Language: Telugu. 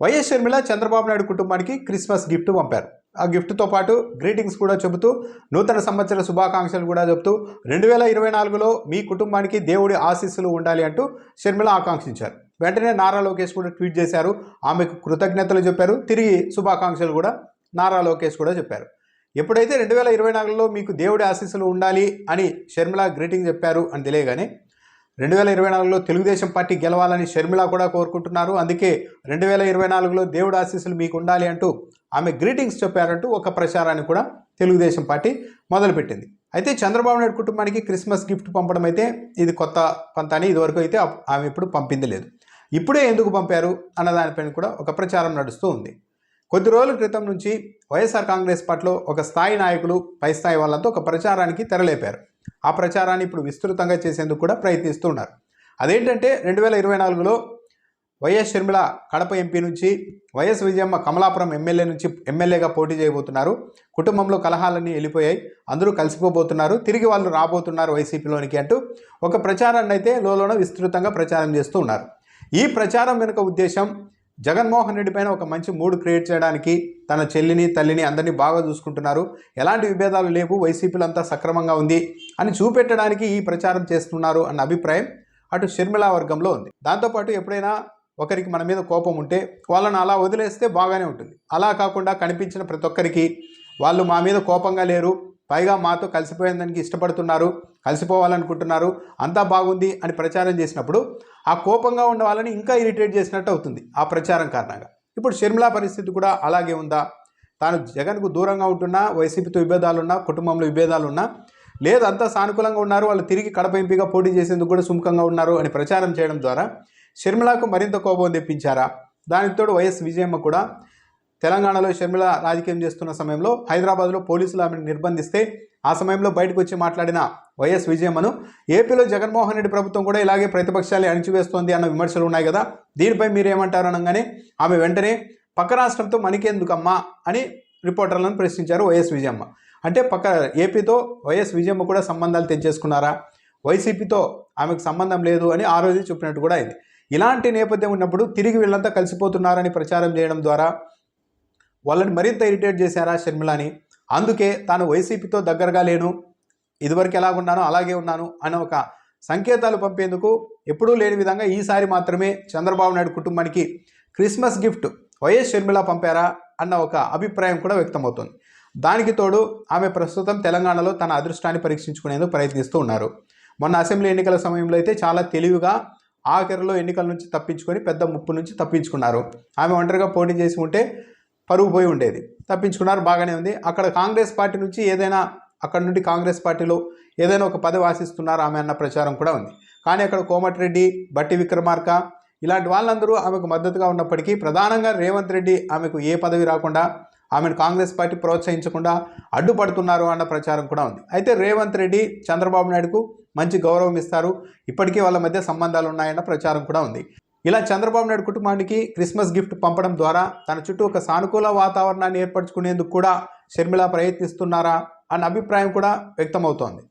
వైఎస్ షర్మిల చంద్రబాబు నాయుడు కుటుంబానికి క్రిస్మస్ గిఫ్ట్ పంపారు. ఆ గిఫ్ట్తో పాటు గ్రీటింగ్స్ కూడా చెబుతూ నూతన సంవత్సర శుభాకాంక్షలు కూడా చెబుతూ రెండు వేల ఇరవై నాలుగులో మీ కుటుంబానికి దేవుడి ఆశీస్సులు ఉండాలి అంటూ షర్మిల ఆకాంక్షించారు. వెంటనే నారా లోకేష్ కూడా ట్వీట్ చేశారు. ఆమెకు కృతజ్ఞతలు చెప్పారు. తిరిగి శుభాకాంక్షలు కూడా నారా లోకేష్ కూడా చెప్పారు. ఎప్పుడైతే రెండు వేల ఇరవై నాలుగులో మీకు దేవుడి ఆశీస్సులు ఉండాలి అని షర్మిల గ్రీటింగ్ చెప్పారు అని తెలియగానే రెండు వేల ఇరవై నాలుగులో తెలుగుదేశం పార్టీ గెలవాలని షర్మిళ కూడా కోరుకుంటున్నారు. అందుకే రెండు వేల ఇరవై నాలుగులో దేవుడు ఆశీస్సులు మీకు ఉండాలి అంటూ ఆమె గ్రీటింగ్స్ చెప్పారంటూ ఒక ప్రచారాన్ని కూడా తెలుగుదేశం పార్టీ మొదలుపెట్టింది. అయితే చంద్రబాబు నాయుడు కుటుంబానికి క్రిస్మస్ గిఫ్ట్ పంపడం అయితే ఇది కొత్త పంతాన్ని అని ఇదివరకు అయితే ఆమె ఇప్పుడు పంపింది లేదు. ఇప్పుడే ఎందుకు పంపారు అన్న దానిపైన కూడా ఒక ప్రచారం నడుస్తూ ఉంది. కొద్ది రోజుల క్రితం నుంచి వైఎస్ఆర్ కాంగ్రెస్ పార్టీలో ఒక స్థాయి నాయకులు పై స్థాయి వాళ్ళంతా ఒక ప్రచారానికి తెరలేపారు. ఆ ప్రచారాన్ని ఇప్పుడు విస్తృతంగా చేసేందుకు కూడా ప్రయత్నిస్తున్నారు. అదేంటంటే రెండు వేల ఇరవై నాలుగులో వైఎస్ షర్మిల కడప ఎంపీ నుంచి వైఎస్ విజయమ్మ కమలాపురం ఎమ్మెల్యే నుంచి ఎమ్మెల్యేగా పోటీ చేయబోతున్నారు. కుటుంబంలో కలహాలన్నీ వెళ్ళిపోయాయి. అందరూ కలిసిపోబోతున్నారు. తిరిగి వాళ్ళు రాబోతున్నారు వైసీపీలోనికి అంటూ ఒక ప్రచారాన్ని అయితే లోలోన విస్తృతంగా ప్రచారం చేస్తూ ఉన్నారు. ఈ ప్రచారం వెనుక ఉద్దేశం జగన్మోహన్ రెడ్డి పైన ఒక మంచి మూడ్ క్రియేట్ చేయడానికి తన చెల్లిని తల్లిని అందరినీ బాగా చూసుకుంటున్నారు. ఎలాంటి విభేదాలు లేవు. వైసీపీలో అంతా సక్రమంగా ఉంది అని చూపెట్టడానికి ఈ ప్రచారం చేస్తున్నారు అన్న అభిప్రాయం అటు షర్మిల వర్గంలో ఉంది. దాంతోపాటు ఎప్పుడైనా ఒకరికి మన మీద కోపం ఉంటే వాళ్ళని అలా వదిలేస్తే బాగానే ఉంటుంది. అలా కాకుండా కనిపించిన ప్రతి ఒక్కరికి వాళ్ళు మా మీద కోపంగా లేరు. పైగా మాతో కలిసిపోయేందానికి ఇష్టపడుతున్నారు కలిసిపోవాలనుకుంటున్నారు అంతా బాగుంది అని ప్రచారం చేసినప్పుడు ఆ కోపంగా ఉన్న వాళ్ళని ఇంకా ఇరిటేట్ చేసినట్టు అవుతుంది ఆ ప్రచారం కారణంగా. ఇప్పుడు షర్మిలా పరిస్థితి కూడా అలాగే ఉందా? తాను జగన్కు దూరంగా ఉంటున్నా వైసీపీతో విభేదాలున్నా కుటుంబంలో విభేదాలున్నా లేదు అంతా సానుకూలంగా ఉన్నారు వాళ్ళు తిరిగి కడప ఎంపీగా పోటీ చేసేందుకు కూడా సుముఖంగా ఉన్నారు అని ప్రచారం చేయడం ద్వారా షర్మిలకు మరింత కోపం తెప్పించారా? దానితోడు వైఎస్ విజయమ్మ కూడా తెలంగాణలో షర్మిల రాజకీయం చేస్తున్న సమయంలో హైదరాబాద్లో పోలీసులు ఆమెను నిర్బంధిస్తే ఆ సమయంలో బయటకు వచ్చి మాట్లాడిన వైఎస్ విజయమ్మను ఏపీలో జగన్మోహన్ రెడ్డి ప్రభుత్వం కూడా ఇలాగే ప్రతిపక్షాలు అణిచివేస్తోంది అన్న విమర్శలు ఉన్నాయి కదా. దీనిపై మీరేమంటారు అనగానే ఆమె వెంటనే పక్క రాష్ట్రంతో మనకెందుకమ్మా అని రిపోర్టర్లను ప్రశ్నించారు వైఎస్ విజయమ్మ. అంటే పక్క ఏపీతో వైఎస్ విజయమ్మ కూడా సంబంధాలు తెంచేసుకున్నారా? వైసీపీతో ఆమెకు సంబంధం లేదు అని ఆ రోజు చెప్పినట్టు కూడా అయింది. ఇలాంటి నేపథ్యం ఉన్నప్పుడు తిరిగి వీళ్ళంతా కలిసిపోతున్నారని ప్రచారం చేయడం ద్వారా వాళ్ళని మరింత ఇరిటేట్ చేశారా షర్మిలాని? అందుకే తాను వైసీపీతో దగ్గరగా లేను. ఇదివరకు ఎలా ఉన్నానో అలాగే ఉన్నాను అనే ఒక సంకేతాలు పంపేందుకు ఎప్పుడూ లేని విధంగా ఈసారి మాత్రమే చంద్రబాబు నాయుడు కుటుంబానికి క్రిస్మస్ గిఫ్ట్ వైఎస్ షర్మిల పంపారా అన్న ఒక అభిప్రాయం కూడా వ్యక్తమవుతుంది. దానికి తోడు ఆమె ప్రస్తుతం తెలంగాణలో తన అదృష్టాన్ని పరీక్షించుకునేందుకు ప్రయత్నిస్తూ ఉన్నారు. మొన్న అసెంబ్లీ ఎన్నికల సమయంలో అయితే చాలా తెలివిగా ఆఖరిలో ఎన్నికల నుంచి తప్పించుకొని పెద్ద ముప్పు నుంచి తప్పించుకున్నారు. ఆమె ఒంటరిగా పోటీ చేసి ఉంటే పరుగు పోయి ఉండేది. తప్పించుకున్నారు బాగానే ఉంది. అక్కడ కాంగ్రెస్ పార్టీ నుంచి ఏదైనా అక్కడ నుండి కాంగ్రెస్ పార్టీలో ఏదైనా ఒక పదవి ఆశిస్తున్నారు ఆమె అన్న ప్రచారం కూడా ఉంది. కానీ అక్కడ కోమటిరెడ్డి బట్టి విక్రమార్క ఇలాంటి వాళ్ళందరూ ఆమెకు మద్దతుగా ఉన్నప్పటికీ ప్రధానంగా రేవంత్ రెడ్డి ఆమెకు ఏ పదవి రాకుండా ఆమెను కాంగ్రెస్ పార్టీ ప్రోత్సహించకుండా అడ్డుపడుతున్నారు అన్న ప్రచారం కూడా ఉంది. అయితే రేవంత్ రెడ్డి చంద్రబాబు నాయుడుకు మంచి గౌరవం ఇస్తారు. ఇప్పటికీ వాళ్ళ మధ్య సంబంధాలు ఉన్నాయన్న ప్రచారం కూడా ఉంది. ఇలా చంద్రబాబు నాయుడు కుటుంబానికి క్రిస్మస్ గిఫ్ట్ పంపడం ద్వారా తన చుట్టూ ఒక సానుకూల వాతావరణాన్ని ఏర్పరచుకునేందుకు కూడా షర్మిల ప్రయత్నిస్తున్నారా అన్న అభిప్రాయం కూడా వ్యక్తమవుతోంది.